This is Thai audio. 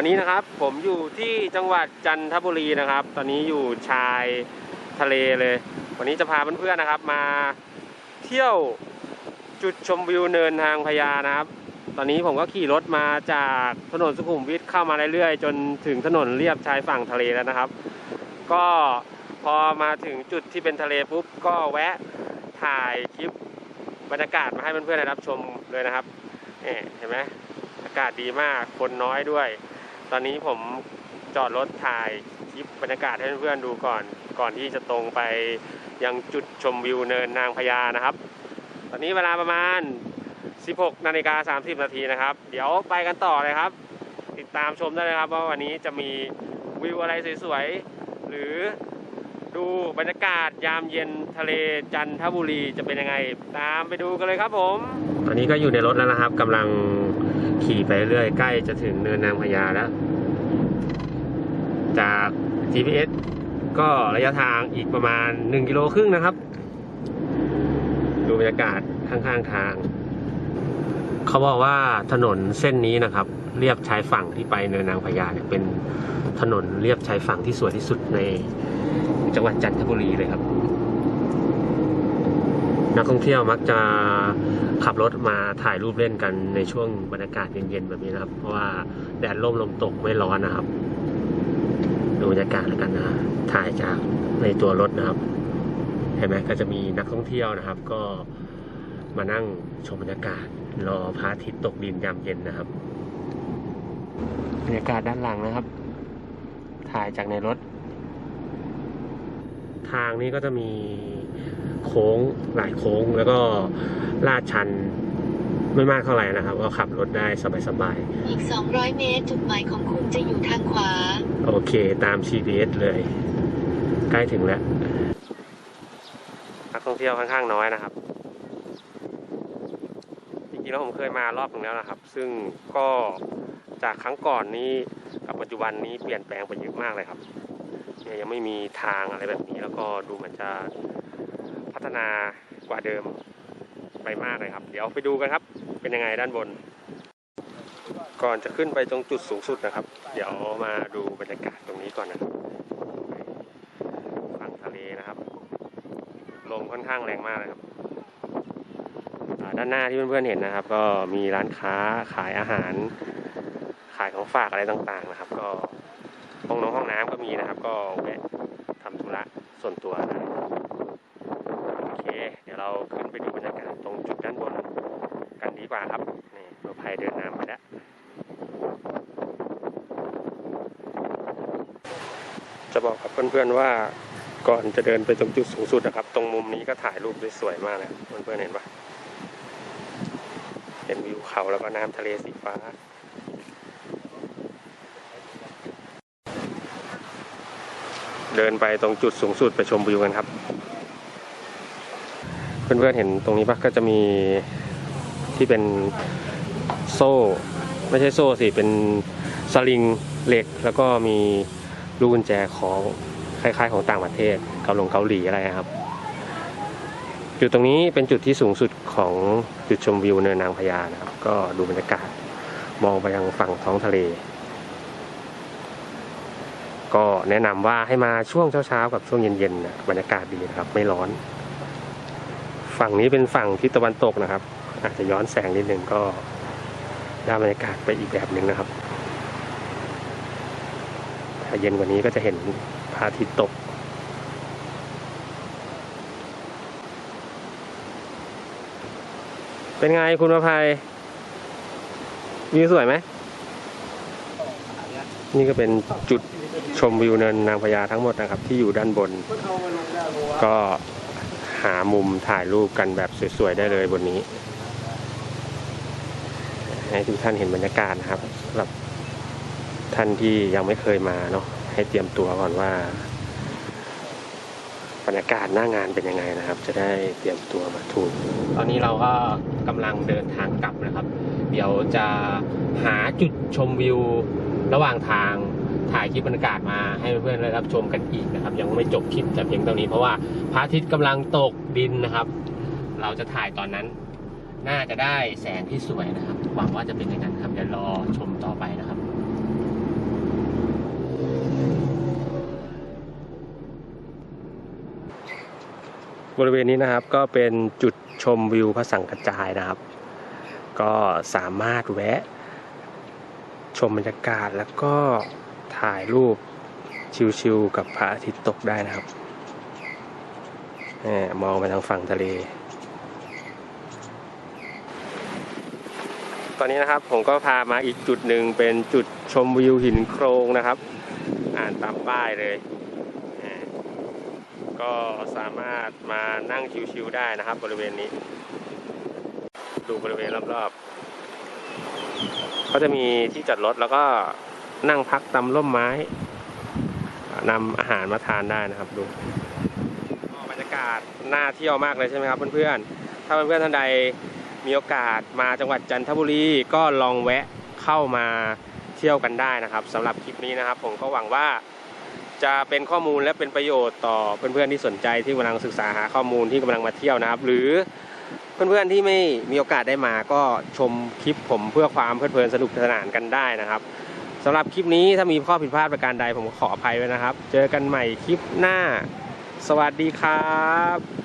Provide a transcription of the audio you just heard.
วันนี้นะครับผมอยู่ที่จังหวัดจันทบุรีนะครับ ตอนนี้อยู่ชายทะเลเลย วันนี้จะพาเพื่อนๆนะครับ มาเที่ยวจุดชมวิวเนินทางพญานะครับ ตอนนี้ผมก็ขี่รถมาจากถนนสุขุมวิทเข้ามาเรื่อยๆ จนถึงถนนเลียบชายฝั่งทะเลแล้วนะครับ ก็พอมาถึงจุดที่เป็นทะเลปุ๊บก็แวะถ่ายคลิปบรรยากาศมาให้เพื่อนๆได้รับชมเลยนะครับเนี่เห็นไหมอากาศดีมาก คนน้อยด้วย ตอนนี้ผมจอดรถถ่ายคลิปบรรยากาศให้เพื่อนๆดูก่อน ก่อนที่จะตรงไปยังจุดชมวิวเนินนางพญานะครับ ตอนนี้เวลาประมาณ 16นาฬิกา30 นาทีนะครับ เดี๋ยวไปกันต่อเลยครับ ติดตามชมได้เลยครับว่าวันนี้จะมีวิวอะไรสวยๆ หรือดูบรรยากาศยามเย็นทะเลจันทบุรีจะเป็นยังไง ตามไปดูกันเลยครับผม ตอนนี้ก็อยู่ในรถแล้วนะครับกำลัง ขี่ไปเรื่อยใกล้จะถึงเนินนางพญาแล้ว จาก GPS ก็ระยะทางอีกประมาณ 1 กิโลครึ่งนะครับ ดูบรรยากาศข้างๆทาง เขาบอกว่าถนนเส้นนี้นะครับ เรียบชายฝั่งที่ไปเนินนางพญาเนี่ยเป็นถนนเรียบชายฝั่งที่สวยที่สุดในจังหวัดจันทบุรีเลยครับ นักท่องเที่ยวมักจะขับรถมาถ่ายรูปเล่นกันในช่วงบรรยากาศเย็นๆแบบนี้นะครับ เพราะว่าแดดร่มลมตกไม่ร้อนนะครับ ดูบรรยากาศแล้วกันนะถ่ายจากในตัวรถนะครับ เห็นไหมก็จะมีนักท่องเที่ยวนะครับ ก็มานั่งชมบรรยากาศรอพระอาทิตย์ตกดินยามเย็นนะครับบรรยากาศด้านหลังนะครับ ถ่ายจากในรถ ทางนี้ก็จะมี โค้งหลายโค้ง แล้วก็ลาดชันไม่มากเท่าไหร่นะครับ ก็ขับรถได้สบายๆอีก 200 เมตร จุดหมายของคุณจะอยู่ทางขวาโอเคตาม GPS เลย ใกล้ถึงแล้วนักท่องเที่ยวค่อนข้างน้อยนะครับ จริงๆแล้วผมเคยมารอบหนึ่งแล้วนะครับ ซึ่งก็จากครั้งก่อนนี้กับปัจจุบันนี้เปลี่ยนแปลงไปเยอะมากเลยครับเนี่ยยังไม่มีทางอะไรแบบนี้แล้วก็ดูเหมือนจะ พัฒนากว่าเดิมไปมากเลยครับ เดี๋ยวไปดูกันครับ เป็นยังไงด้านบน ก่อนจะขึ้นไปตรงจุดสูงสุดนะครับ เดี๋ยวมาดูบรรยากาศตรงนี้ก่อนนะครับฝั่งทะเลนะครับลมค่อนข้างแรงมากเลยครับด้านหน้าที่เพื่อนๆเห็นนะครับ ก็มีร้านค้าขายอาหาร ขายของฝากอะไรต่างๆนะครับ ก็ห้องน้องห้องน้ำก็มีนะครับ ก็แวะทำธุระส่วนตัวได้โอ เราขึ้นไปดูบรรยากาศตรงจุดด้านบนกันดีกว่าครับ นี่เราพายเดินน้ำไปแล้วจะบอกกับเพื่อนๆว่าก่อนจะเดินไปตรงจุดสูงสุดนะครับ ตรงมุมนี้ก็ถ่ายรูปได้สวยมากเลยเพื่อนๆเห็นปะเห็นวิวเขาแล้วก็น้ำทะเลสีฟ้า เดินไปตรงจุดสูงสุดไปชมวิวกันครับ เพื่อนๆเห็นตรงนี้ปะก็จะมีที่เป็นโซ่ ไม่ใช่โซ่สิ เป็นสลิงเหล็ก แล้วก็มีลูกกุญแจของคล้ายๆ ของต่างประเทศเกาหลงเกาหลีอะไรครับ จุดตรงนี้เป็นจุดที่สูงสุดของจุดชมวิวเนินนางพญานะครับ ก็ดูบรรยากาศมองไปยังฝั่งท้องทะเล ก็แนะนำว่าให้มาช่วงเช้าๆกับช่วงเย็นๆนะบรรยากาศดีนะครับ ไม่ร้อน ฝั่งนี้เป็นฝั่งทิศตะวันตกนะครับ อาจจะย้อนแสงนิดหนึ่งก็ได้บรรยากาศไปอีกแบบหนึ่งนะครับ ถ้าเย็นกว่านี้ก็จะเห็นพระอาทิตย์ตกเป็นไงคุณประภัยวิวสวยไหม นี่ก็เป็นจุดชมวิวเนินนางพญาทั้งหมดนะครับ ที่อยู่ด้านบน ก็ หามุมถ่ายรูปกันแบบสวยๆได้เลยบนนี้ ให้ทุกท่านเห็นบรรยากาศนะครับสำหรับท่านที่ยังไม่เคยมาเนาะให้เตรียมตัวก่อนว่าบรรยากาศหน้างานเป็นยังไงนะครับ จะได้เตรียมตัวมาถูก ตอนนี้เราก็กำลังเดินทางกลับนะครับ เดี๋ยวจะหาจุดชมวิวระหว่างทาง ถ่ายคลิปบรรยากาศมาให้เพื่อนๆได้รับชมกันอีกนะครับ ยังไม่จบคลิปแต่เพียงเท่านี้เพราะว่าพระอาทิตย์กำลังตกดินนะครับ เราจะถ่ายตอนนั้น น่าจะได้แสงที่สวยนะครับ หวังว่าจะเป็นอย่างนั้นครับเดี๋ยวรอชมต่อไปนะครับบริเวณนี้นะครับก็เป็นจุดชมวิวพระสังกระจายนะครับ ก็สามารถแวะ ชมบรรยากาศแล้วก็ ถ่ายรูปชิวๆกับพระอาทิตย์ตกได้นะครับมองไปทางฝั่งทะเล ตอนนี้นะครับผมก็พามาอีกจุดหนึ่งเป็นจุดชมวิวหินโครงนะครับ อ่านตามป้ายเลย ก็สามารถมานั่งชิวๆได้นะครับ บริเวณนี้ ดูบริเวณรอบๆก็จะมีที่จอดรถแล้วก็ นั่งพักตามร่มไม้นำอาหารมาทานได้นะครับดูบรรยากาศน่าเที่ยวมากเลยใช่ไหมครับเพื่อนๆถ้าเพื่อนๆท่านใดมีโอกาสมาจังหวัดจันทบุรีก็ลองแวะเข้ามาเที่ยวกันได้นะครับสำหรับคลิปนี้นะครับ ผมก็หวังว่าจะเป็นข้อมูลและเป็นประโยชน์ต่อเพื่อนๆที่สนใจที่กำลังศึกษาหาข้อมูลที่กำลังมาเที่ยวนะครับ หรือเพื่อนๆที่ไม่มีโอกาสได้มาก็ชมคลิปผมเพื่อความเพลิดเพลินสนุกสนานกันได้นะครับำหรับคลิปนี้ถ้ามีข้อผิดพลาดประการใดผมขออภัยไว้นะครับ เจอกันใหม่คลิปหน้า สวัสดีครับ